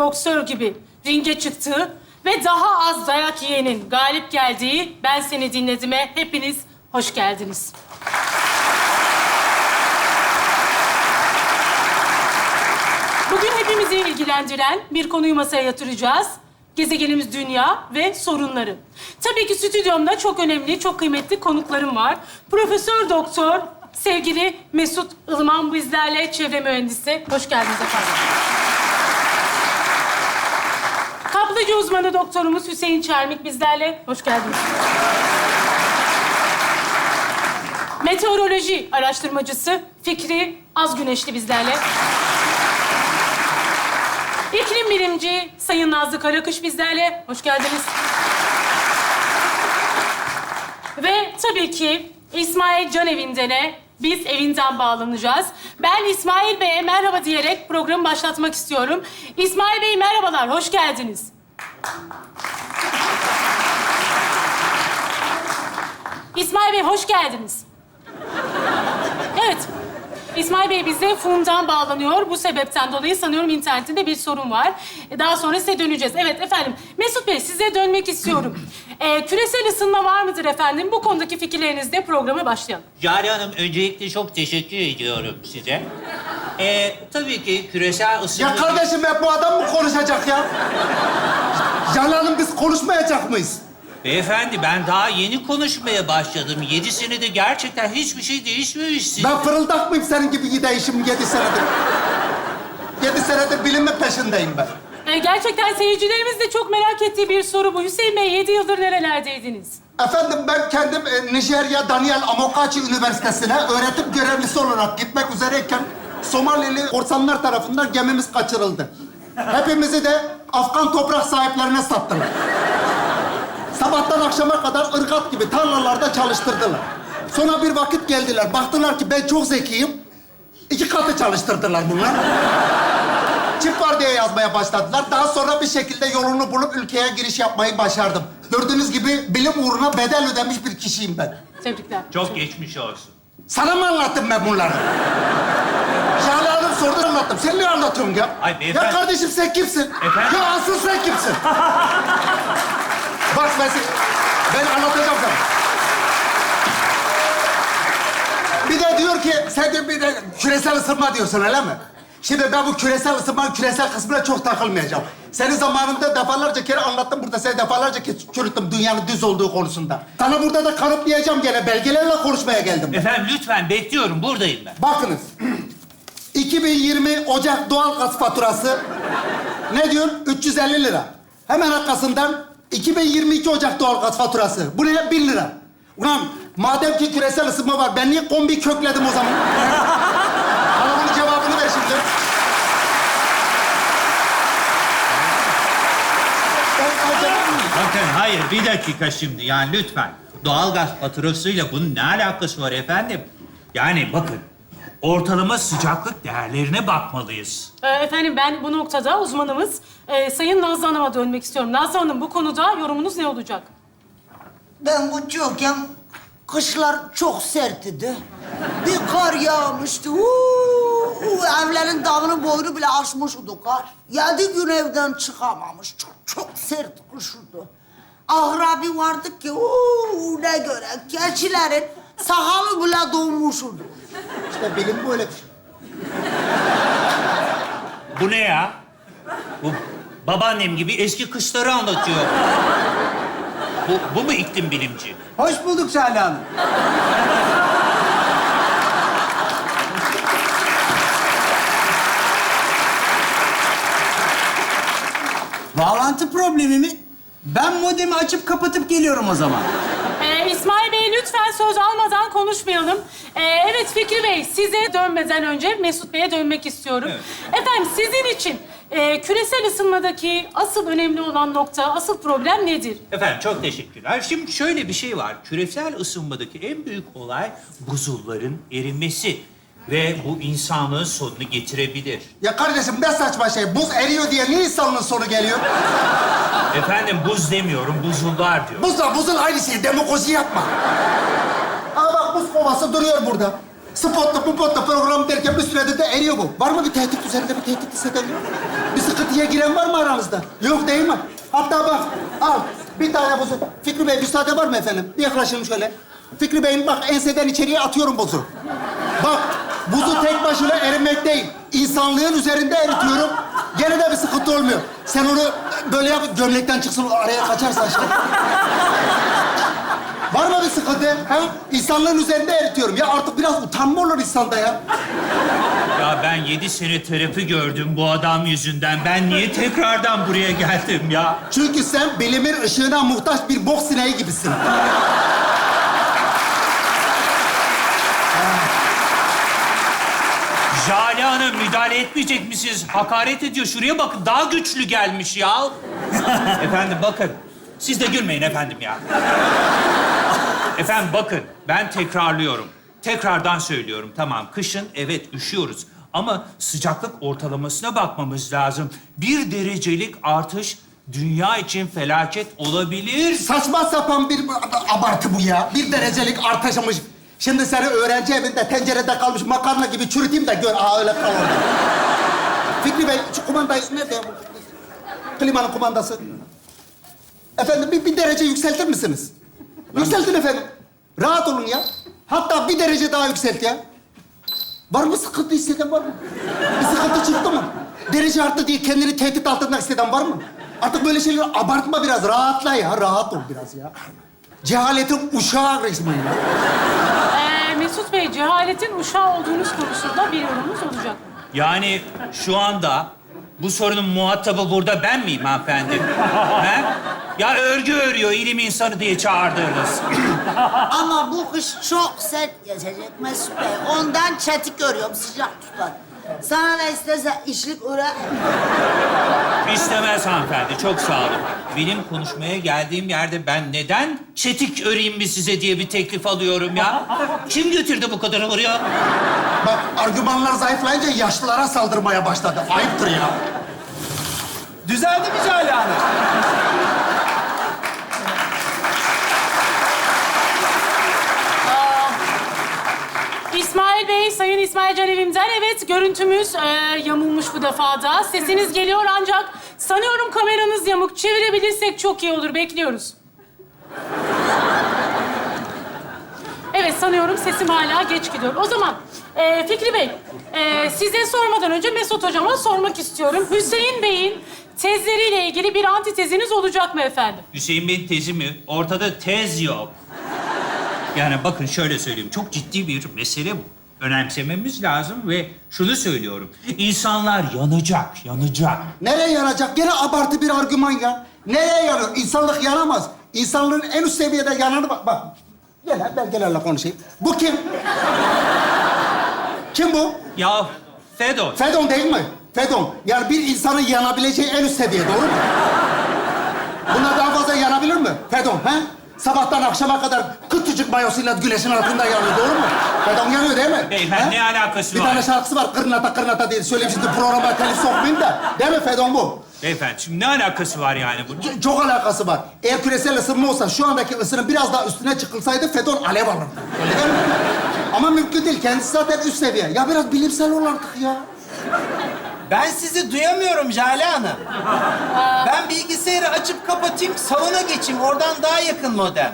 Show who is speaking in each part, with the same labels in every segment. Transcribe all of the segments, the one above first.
Speaker 1: boksör gibi ringe çıktığı ve daha az dayak yiyenin galip geldiği Ben Seni Dinledim'e hepiniz hoş geldiniz. Bugün hepimizi ilgilendiren bir konuyu masaya yatıracağız. Gezegenimiz dünya ve sorunları. Tabii ki stüdyomda çok önemli, çok kıymetli konuklarım var. Profesör Doktor sevgili Mesut Ilman bizlerle çevre mühendisi. Hoş geldiniz efendim. Kaplıca uzmanı doktorumuz Hüseyin Çermik bizlerle. Hoş geldiniz. Meteoroloji araştırmacısı Fikri Azgüneşli bizlerle. İklim bilimci Sayın Nazlı Karakış bizlerle. Hoş geldiniz. Ve tabii ki İsmail Can Evinden'e biz evinden bağlanacağız. Ben İsmail Bey'e merhaba diyerek programı başlatmak istiyorum. İsmail Bey merhabalar, hoş geldiniz. İsmail Bey hoş geldiniz. Evet. İsmail Bey bize Fun'dan bağlanıyor. Bu sebepten dolayı sanıyorum internetinde bir sorun var. E, Daha sonra size döneceğiz. Evet efendim. Mesut Bey size dönmek istiyorum. Ee, küresel ısınma var mıdır efendim? Bu konudaki fikirlerinizle programa başlayalım.
Speaker 2: Jale Hanım öncelikle çok teşekkür ediyorum size. Ee, tabii ki küresel ısınma...
Speaker 3: Ya kardeşim hep bu adam mı konuşacak ya? Canan Hanım biz konuşmayacak mıyız?
Speaker 2: Beyefendi ben daha yeni konuşmaya başladım. Yedi senede gerçekten hiçbir şey değişmemiş sizin.
Speaker 3: Ben fırıldak mıyım senin gibi gideyişim yedi senedir? Yedi senedir bilimin peşindeyim ben.
Speaker 1: Ee, gerçekten seyircilerimiz de çok merak ettiği bir soru bu. Hüseyin Bey yedi yıldır nerelerdeydiniz?
Speaker 3: Efendim ben kendim e, Nijerya Daniel Amokachi Üniversitesi'ne öğretim görevlisi olarak gitmek üzereyken Somalili korsanlar tarafından gemimiz kaçırıldı. Hepimizi de Afgan toprak sahiplerine sattılar. Sabahtan akşama kadar ırgat gibi tarlalarda çalıştırdılar. Sonra bir vakit geldiler. Baktılar ki ben çok zekiyim. İki katı çalıştırdılar bunlar. Çift var diye yazmaya başladılar. Daha sonra bir şekilde yolunu bulup ülkeye giriş yapmayı başardım. Gördüğünüz gibi bilim uğruna bedel ödemiş bir kişiyim ben.
Speaker 1: Tebrikler.
Speaker 2: Çok geçmiş olsun.
Speaker 3: Sana mı anlattım ben bunları? Şahane Hanım sordu anlattım. Sen ne anlatıyorsun ya?
Speaker 2: Ay beyefendi-
Speaker 3: Ya kardeşim sen kimsin?
Speaker 2: Efendim?
Speaker 3: Ya asıl sen kimsin? Bak ben, ben anlatacağım sana. Bir de diyor ki, sen de bir de küresel ısınma diyorsun öyle mi? Şimdi ben bu küresel ısınmanın küresel kısmına çok takılmayacağım. Senin zamanında defalarca kere anlattım burada. Seni defalarca çürüttüm dünyanın düz olduğu konusunda. Sana burada da kanıtlayacağım gene. Belgelerle konuşmaya geldim.
Speaker 2: Efendim lütfen bekliyorum buradayım ben.
Speaker 3: Bakınız. 2020 Ocak doğal gaz faturası ne diyor? 350 lira. Hemen arkasından 2022 Ocak doğal gaz faturası. Bu ne? 1 lira. Ulan madem ki küresel ısınma var ben niye kombi kökledim o zaman? Bana bunun cevabını ver şimdi. Ben acaba...
Speaker 2: Bakın hayır bir dakika şimdi yani lütfen. Doğalgaz faturasıyla bunun ne alakası var efendim? Yani bakın ortalama sıcaklık değerlerine bakmalıyız.
Speaker 1: Ee, efendim ben bu noktada uzmanımız e, Sayın Nazlı Hanım'a dönmek istiyorum. Nazlı Hanım bu konuda yorumunuz ne olacak?
Speaker 4: Ben küçükken kışlar çok sertti. Bir kar yağmıştı. Uuu, evlerin damını boyunu bile aşmıştı kar. Yedi gün evden çıkamamış. Çok çok sert kışırdı. Ahrabi vardı ki uuu, ne göre keçilerin sakalı bile donmuştu.
Speaker 3: İşte bilim böyle bir şey.
Speaker 2: Bu ne ya? Bu babaannem gibi eski kışları anlatıyor. Bu, bu mu iklim bilimci?
Speaker 5: Hoş bulduk Şale Hanım. Bağlantı problemi mi? Ben modemi açıp kapatıp geliyorum o zaman.
Speaker 1: Lütfen söz almadan konuşmayalım. Ee, evet Fikri Bey size dönmeden önce Mesut Bey'e dönmek istiyorum. Efendim sizin için e, küresel ısınmadaki asıl önemli olan nokta, asıl problem nedir?
Speaker 2: Efendim çok teşekkürler. Şimdi şöyle bir şey var. Küresel ısınmadaki en büyük olay buzulların erimesi. Ve bu insanlığın sonunu getirebilir.
Speaker 3: Ya kardeşim ne saçma şey. Buz eriyor diye niye insanlığın sonu geliyor?
Speaker 2: Efendim buz demiyorum, buzullar diyor.
Speaker 3: Buzla buzun aynı şey. Demagoji yapma. Buz kovası duruyor burada. Spotlu pupotlu program derken bir sürede de eriyor bu. Var mı bir tehdit üzerinde bir tehdit hisseden? Bir sıkıntıya giren var mı aranızda? Yok değil mi? Hatta bak al bir tane buzu. Fikri Bey müsaade var mı efendim? Bir yaklaşalım şöyle. Fikri Bey'in bak enseden içeriye atıyorum buzu. Bak buzu tek başına erimek değil. İnsanlığın üzerinde eritiyorum. Gene de bir sıkıntı olmuyor. Sen onu böyle yap gömlekten çıksın araya kaçarsan işte. Var mı bir sıkıntı? Ha? İnsanlığın üzerinde eritiyorum. Ya artık biraz utanma olur insanda ya.
Speaker 2: Ya ben yedi sene terapi gördüm bu adam yüzünden. Ben niye tekrardan buraya geldim ya?
Speaker 3: Çünkü sen bilimin ışığına muhtaç bir bok sineği gibisin.
Speaker 2: Jale Hanım müdahale etmeyecek misiniz? Hakaret ediyor. Şuraya bakın daha güçlü gelmiş ya. efendim bakın. Siz de gülmeyin efendim ya. Efendim bakın ben tekrarlıyorum. Tekrardan söylüyorum tamam kışın evet üşüyoruz. Ama sıcaklık ortalamasına bakmamız lazım. Bir derecelik artış dünya için felaket olabilir.
Speaker 3: Saçma sapan bir abartı bu ya. Bir derecelik artışmış. Şimdi seni öğrenci evinde tencerede kalmış makarna gibi çürüteyim de gör. Aa öyle kal orada. Fikri Bey şu kumandayı nerede ya? Klimanın kumandası. Efendim bir, bir derece yükseltir misiniz? Yükseltin efendim. Rahat olun ya. Hatta bir derece daha yükselt ya. Var mı sıkıntı hisseden var mı? Bir sıkıntı çıktı mı? Derece arttı diye kendini tehdit altında hisseden var mı? Artık böyle şeyleri abartma biraz, rahatla ya. Rahat ol biraz ya. Cehaletin uşağı resmen ya.
Speaker 1: Ee, Mesut Bey, cehaletin uşağı olduğunuz konusunda bir yorumunuz olacak.
Speaker 2: Yani şu anda bu sorunun muhatabı burada ben miyim hanımefendi? He? Ya örgü örüyor ilim insanı diye çağırdınız.
Speaker 4: Ama bu kış çok sert geçecek Mesut Bey. Ondan çetik görüyorum sıcak tutar. Sana ne isterse işlik öyle.
Speaker 2: İstemez hanımefendi, çok sağ olun. Benim konuşmaya geldiğim yerde ben neden çetik öreyim mi size diye bir teklif alıyorum ya? Kim götürdü bu kadar oraya?
Speaker 3: Bak argümanlar zayıflayınca yaşlılara saldırmaya başladı. Ayıptır ya.
Speaker 5: Düzeldi mi Jale Hanım?
Speaker 1: İsmail Bey, Sayın İsmail Can Evim'den evet görüntümüz e, yamulmuş bu defada. Sesiniz geliyor ancak sanıyorum kameranız yamuk. Çevirebilirsek çok iyi olur. Bekliyoruz. Evet sanıyorum sesim hala geç gidiyor. O zaman e, Fikri Bey, e, size sormadan önce Mesut Hocam'a sormak istiyorum. Hüseyin Bey'in tezleriyle ilgili bir antiteziniz olacak mı efendim?
Speaker 2: Hüseyin Bey'in tezi mi? Ortada tez yok. Yani bakın şöyle söyleyeyim, çok ciddi bir mesele bu. Önemsememiz lazım ve şunu söylüyorum. İnsanlar yanacak, yanacak.
Speaker 3: Nereye yanacak? Gene abartı bir argüman ya. Nereye yanıyor? İnsanlık yanamaz. İnsanlığın en üst seviyede yananı bak. Bak. Gel belgelerle konuşayım. Bu kim? kim bu?
Speaker 2: Ya Fedon,
Speaker 3: Fedon değil mi? Fedon. Yani bir insanın yanabileceği en üst seviye, doğru mu? Bunlar daha fazla yanabilir mi? Fedon, ha? Sabahtan akşama kadar küçücük mayosuyla güneşin altında yanıyor, doğru mu? Fedon yanıyor değil mi?
Speaker 2: Beyefendi, ne alakası
Speaker 3: Bir
Speaker 2: var?
Speaker 3: tane şarkısı var, kırnata kırnata diye. Söyleyeyim şimdi programa telif sokmayayım da. Değil mi Fedon bu?
Speaker 2: beyefendi şimdi ne alakası var yani bunun?
Speaker 3: Çok alakası var. Eğer küresel ısınma olsa şu andaki ısının biraz daha üstüne çıkılsaydı Fedon alev alırdı. Öyle değil mi? Ama mümkün değil. Kendisi zaten üst seviye. Ya biraz bilimsel ol artık ya.
Speaker 5: Ben sizi duyamıyorum Jale Hanım. Ben bilgisayarı açıp kapatayım, salona geçeyim. Oradan daha yakın modem.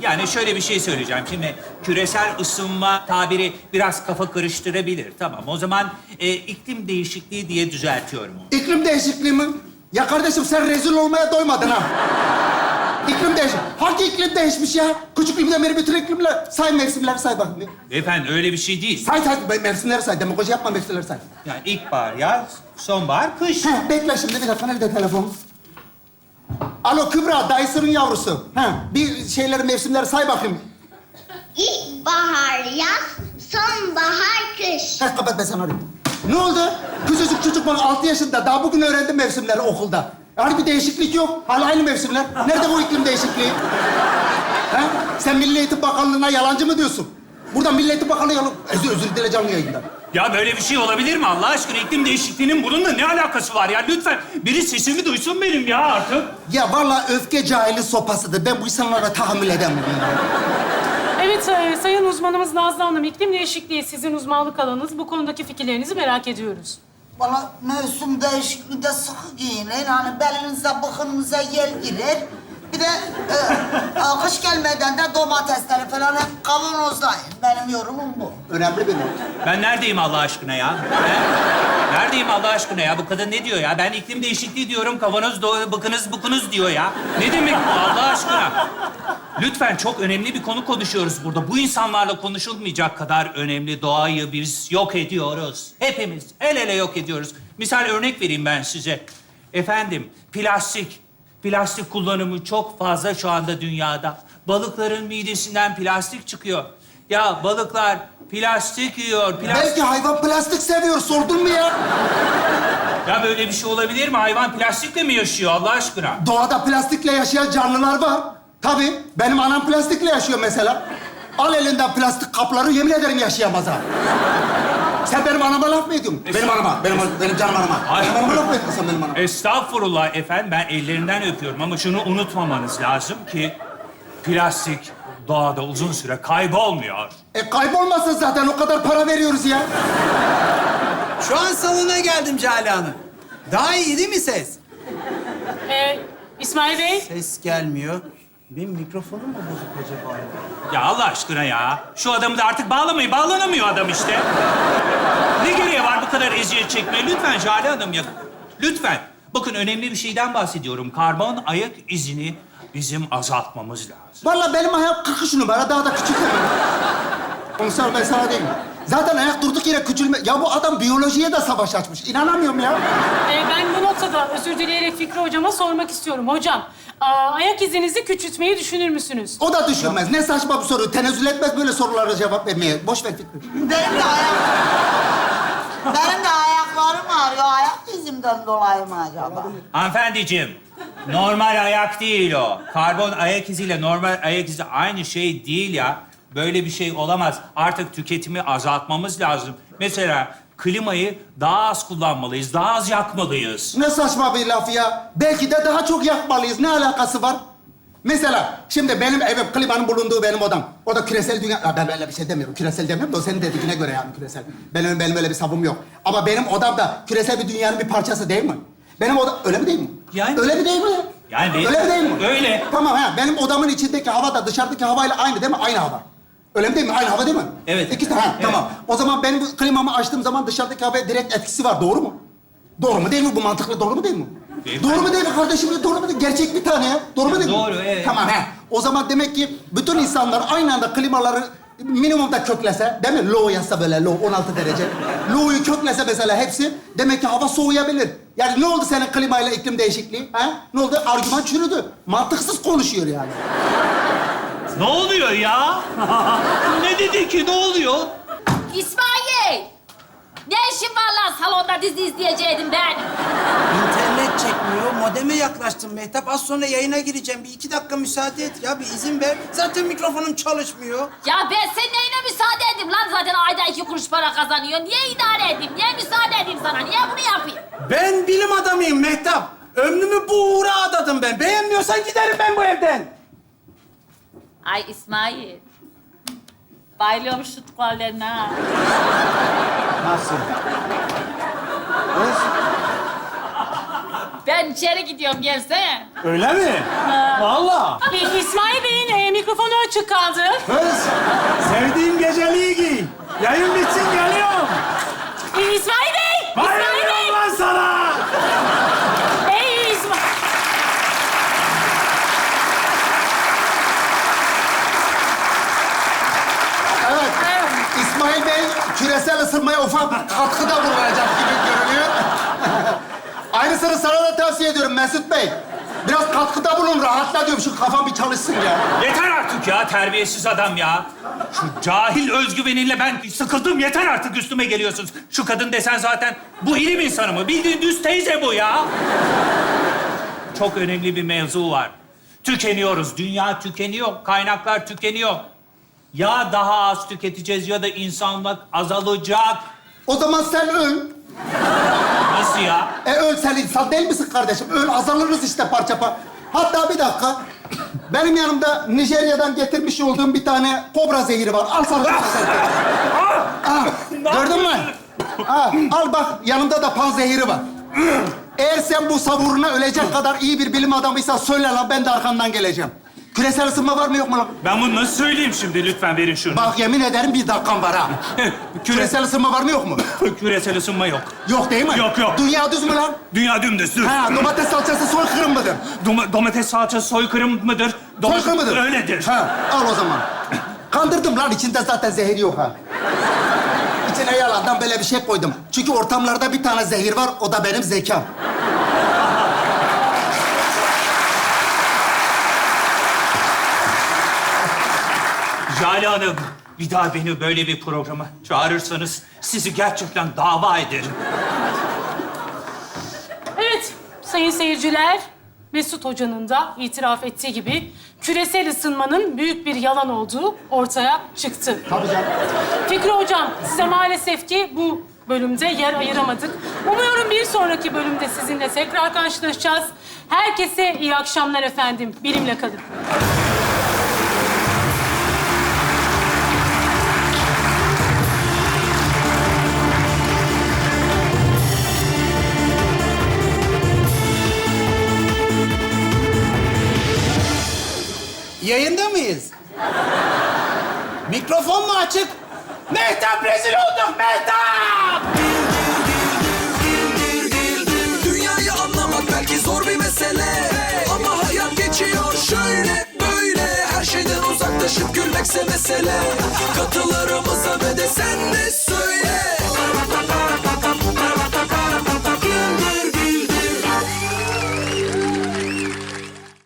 Speaker 2: Yani şöyle bir şey söyleyeceğim. Şimdi küresel ısınma tabiri biraz kafa karıştırabilir. Tamam o zaman e, iklim değişikliği diye düzeltiyorum onu.
Speaker 3: İklim değişikliği mi? Ya kardeşim sen rezil olmaya doymadın ha. İklim değiş. Hangi iklim değişmiş ya? Küçüklüğümden beri bütün iklimler. Say mevsimleri say bakayım.
Speaker 2: Beyefendi öyle bir şey değil.
Speaker 3: Say say mevsimleri say. Demagoji yapma mevsimleri say.
Speaker 2: Yani ilkbahar, yaz, sonbahar, kış.
Speaker 3: Heh, bekle şimdi bir dakika nerede telefon? Alo Kübra, dayısının yavrusu. Heh, bir şeyleri, mevsimleri say bakayım.
Speaker 6: İlkbahar, yaz, sonbahar, kış.
Speaker 3: Heh, kapat ben sana arayayım. Ne oldu? Küçücük çocuk bak altı yaşında. Daha bugün öğrendim mevsimleri okulda. Yani bir değişiklik yok. Hala aynı mevsimler. Nerede bu iklim değişikliği? He? Sen Milli Eğitim Bakanlığı'na yalancı mı diyorsun? Burada Milli Eğitim Bakanlığı yalan... Özür, özür dileyeceğim canlı yayından.
Speaker 2: Ya böyle bir şey olabilir mi Allah aşkına? İklim değişikliğinin bununla ne alakası var ya? Lütfen biri sesimi duysun benim ya artık.
Speaker 3: Ya vallahi öfke cahili sopasıdır. Ben bu insanlara tahammül edemem. ya.
Speaker 1: Evet, e, sayın uzmanımız Nazlı Hanım, iklim değişikliği sizin uzmanlık alanınız. Bu konudaki fikirlerinizi merak ediyoruz.
Speaker 4: Valla mevsim değişikliğinde sıkı giyinin. Hani belinize, bıkınınıza yel girer. Bir de e, e, kış gelmeden de domatesleri falan hep kavanozlayın. Benim yorumum bu.
Speaker 3: Önemli bir not.
Speaker 2: Ben neredeyim Allah aşkına ya? He? Neredeyim Allah aşkına ya? Bu kadın ne diyor ya? Ben iklim değişikliği diyorum, kavanoz do bıkınız bukunuz diyor ya. Ne demek bu Allah aşkına? Lütfen çok önemli bir konu konuşuyoruz burada. Bu insanlarla konuşulmayacak kadar önemli doğayı biz yok ediyoruz. Hepimiz el ele yok ediyoruz. Misal örnek vereyim ben size. Efendim, plastik. Plastik kullanımı çok fazla şu anda dünyada. Balıkların midesinden plastik çıkıyor. Ya balıklar plastik yiyor, plastik...
Speaker 3: Belki hayvan plastik seviyor. Sordun mu ya?
Speaker 2: Ya böyle bir şey olabilir mi? Hayvan plastikle mi yaşıyor Allah aşkına?
Speaker 3: Doğada plastikle yaşayan canlılar var. Tabii. Benim anam plastikle yaşıyor mesela. Al elinden plastik kapları yemin ederim yaşayamaz ha. Sen benim anama laf mı ediyorsun? Benim anama, benim, benim canım anama.
Speaker 2: Ay.
Speaker 3: Benim anama laf mı ediyorsun sen benim anama?
Speaker 2: Estağfurullah efendim ben ellerinden öpüyorum ama şunu unutmamanız lazım ki plastik doğada uzun süre kaybolmuyor.
Speaker 3: E kaybolmasın zaten o kadar para veriyoruz ya.
Speaker 5: Şu an salona geldim Cale Hanım. Daha iyi değil mi ses?
Speaker 1: Ee, İsmail Bey,
Speaker 5: Ses gelmiyor. Benim mikrofonum mu bozuk acaba? ya?
Speaker 2: Ya Allah aşkına ya. Şu adamı da artık bağlamayın. Bağlanamıyor adam işte. Ne gereği var bu kadar eziyet çekmeye? Lütfen Jale Hanım ya. Lütfen. Bakın önemli bir şeyden bahsediyorum. Karbon ayak izini bizim azaltmamız lazım.
Speaker 3: Vallahi benim ayak 43 numara daha da küçük sen ben sana diyeyim. Zaten ayak durduk yere küçülme... Ya bu adam biyolojiye de savaş açmış. İnanamıyorum ya.
Speaker 1: e, ben bu noktada özür dileyerek Fikri Hocama sormak istiyorum. Hocam, aa, ayak izinizi küçültmeyi düşünür müsünüz?
Speaker 3: O da düşünmez. Ne saçma bir soru. Tenezzül etmez böyle sorulara cevap vermeye. Boş ver Fikri.
Speaker 4: Benim de ayak... Benim de ayaklarım ağrıyor. Ayak izimden dolayı mı acaba?
Speaker 2: Hanımefendiciğim, normal ayak değil o. Karbon ayak iziyle normal ayak izi aynı şey değil ya. Böyle bir şey olamaz. Artık tüketimi azaltmamız lazım. Mesela klimayı daha az kullanmalıyız, daha az yakmalıyız.
Speaker 3: Ne saçma bir laf ya. Belki de daha çok yakmalıyız. Ne alakası var? Mesela şimdi benim evim, klimanın bulunduğu benim odam. O da küresel dünya... Ya ben öyle bir şey demiyorum. Küresel demiyorum da o senin dediğine göre yani küresel. Benim, benim öyle bir savım yok. Ama benim odam da küresel bir dünyanın bir parçası değil mi? Benim odam... Öyle mi değil mi?
Speaker 2: Yani-
Speaker 3: Öyle mi değil mi?
Speaker 2: Yani
Speaker 3: Öyle mi değil mi?
Speaker 2: Öyle.
Speaker 3: Tamam ha. Benim odamın içindeki hava da dışarıdaki havayla aynı değil mi? Aynı hava. Öyle mi değil mi? Aynı hava değil mi?
Speaker 2: Evet.
Speaker 3: İkisi de ha,
Speaker 2: Evet.
Speaker 3: tamam. O zaman bu klimamı açtığım zaman dışarıdaki havaya direkt etkisi var. Doğru mu? Doğru mu değil mi? Bu mantıklı doğru mu değil mi?
Speaker 2: Değil.
Speaker 3: Doğru mu değil mi kardeşim? Doğru mu değil Gerçek bir tane ya. Doğru mu değil mi?
Speaker 2: Doğru, evet.
Speaker 3: Tamam he. O zaman demek ki bütün insanlar aynı anda klimaları minimumda köklese, değil mi? Low yazsa böyle low, 16 derece. Low'yu köklese mesela hepsi, demek ki hava soğuyabilir. Yani ne oldu senin klimayla iklim değişikliği? Ha? Ne oldu? Argüman çürüdü. Mantıksız konuşuyor yani.
Speaker 2: Ne oluyor ya? ne dedi ki? Ne oluyor?
Speaker 7: İsmail! Ne işin var lan salonda dizi izleyeceydim ben?
Speaker 5: İnternet çekmiyor. Modeme yaklaştım Mehtap. Az sonra yayına gireceğim. Bir iki dakika müsaade et ya. Bir izin ver. Zaten mikrofonum çalışmıyor.
Speaker 7: Ya ben senin neyine müsaade edeyim lan? Zaten ayda iki kuruş para kazanıyor. Niye idare edeyim? Niye müsaade edeyim sana? Niye bunu yapayım?
Speaker 5: Ben bilim adamıyım Mehtap. Ömrümü bu uğra adadım ben. Beğenmiyorsan giderim ben bu evden.
Speaker 7: Ay İsmail. Bayılıyorum şu tuvallerine ha.
Speaker 5: Nasıl?
Speaker 7: Ben içeri gidiyorum gelsene.
Speaker 5: Öyle mi? Vallahi.
Speaker 1: İsmail Bey'in e, mikrofonu açık kaldı.
Speaker 5: Kız, sevdiğim geceliği giy. Yayın bitsin geliyorum.
Speaker 1: İsmail Bey!
Speaker 5: Bayılıyorum lan sana.
Speaker 1: Ey İsmail!
Speaker 3: Evet. İsmail Bey küresel ısınmaya ufak bir katkıda bulunacak gibi görünüyor. Aynısını sana da tavsiye ediyorum Mesut Bey. Biraz katkıda bulun, rahatla diyorum. Şu kafam bir çalışsın ya.
Speaker 2: Yeter artık ya terbiyesiz adam ya. Şu cahil özgüveninle ben sıkıldım. Yeter artık üstüme geliyorsunuz. Şu kadın desen zaten bu ilim insanı mı? Bildiğin düz teyze bu ya. Çok önemli bir mevzu var. Tükeniyoruz. Dünya tükeniyor. Kaynaklar tükeniyor. Ya daha az tüketeceğiz ya da insanlık azalacak.
Speaker 3: O zaman sen öl.
Speaker 2: Nasıl ya?
Speaker 3: E öl sen insan değil misin kardeşim? Öl azalırız işte parça parça. Hatta bir dakika. Benim yanımda Nijerya'dan getirmiş olduğum bir tane kobra zehri var. Al sana. Ah, gördün mü? Ah, al bak yanımda da pan zehri var. Eğer sen bu savuruna ölecek kadar iyi bir bilim adamıysan söyle lan ben de arkandan geleceğim. Küresel ısınma var mı yok mu lan?
Speaker 2: Ben bunu nasıl söyleyeyim şimdi? Lütfen verin şunu.
Speaker 3: Bak yemin ederim bir dakikam var ha. Küresel ısınma var mı yok mu?
Speaker 2: Küresel ısınma yok.
Speaker 3: Yok değil mi?
Speaker 2: Yok, yok.
Speaker 3: Dünya düz mü lan?
Speaker 2: Dünya dümdüz. düz.
Speaker 3: Ha domates salçası soykırım mıdır?
Speaker 2: Doma- domates salçası soykırım mıdır? Doma-
Speaker 3: Soykırım mıdır?
Speaker 2: Öyledir.
Speaker 3: Ha al o zaman. Kandırdım lan içinde zaten zehir yok ha. İçine yalandan böyle bir şey koydum. Çünkü ortamlarda bir tane zehir var, o da benim zekam.
Speaker 2: Jale Hanım, bir daha beni böyle bir programa çağırırsanız sizi gerçekten dava ederim.
Speaker 1: Evet, sayın seyirciler, Mesut Hoca'nın da itiraf ettiği gibi küresel ısınmanın büyük bir yalan olduğu ortaya çıktı.
Speaker 3: Tabii canım.
Speaker 1: Fikri Hocam, size maalesef ki bu bölümde yer ayıramadık. Umuyorum bir sonraki bölümde sizinle tekrar karşılaşacağız. Herkese iyi akşamlar efendim. Bilimle kalın.
Speaker 5: Yayında mıyız? Mikrofon mu açık? Mehtap rezil olduk Mehtap!
Speaker 8: Dünyayı anlamak belki zor bir mesele Ama hayat geçiyor şöyle böyle Her şeyden uzaklaşıp gülmekse mesele Katılır